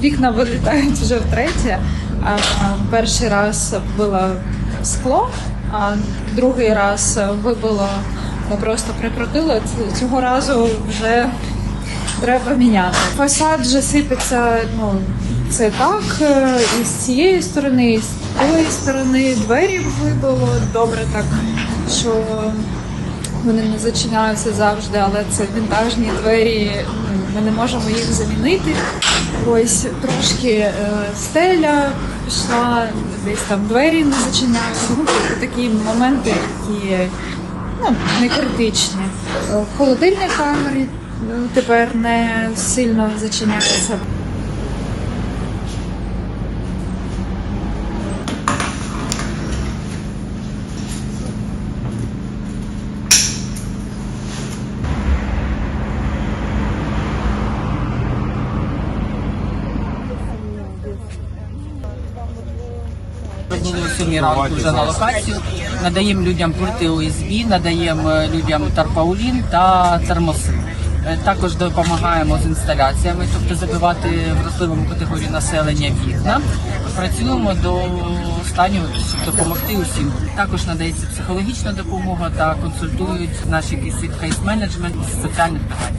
вікна вилітають вже втретє. Перший раз було скло, а другий раз вибило, ну просто прикрутило. Ц- Цього разу вже треба міняти. Фасад вже сипеться, ну це так, е, і з цієї сторони, і з тої сторони двері вибило добре так, що вони не зачиняються завжди, але це вінтажні двері. Ми не можемо їх замінити. Ось трошки е, стеля пішла, десь там двері не зачиняються. Ну, тобто такі моменти, які ну, не критичні. Е, В холодильній камері ну, тепер не сильно зачиняється. Прибули о 7 ранку вже на локацію. Надаємо людям пульти ОСБ, надаємо е, людям тарпаулін та термоси. Е, Також допомагаємо з інсталяціями, тобто забивати вразливому категорію населення вікна. Працюємо до останнього, щоб допомогти усім. Також надається психологічна допомога та консультують наші кейс менеджмент з соціальних питань.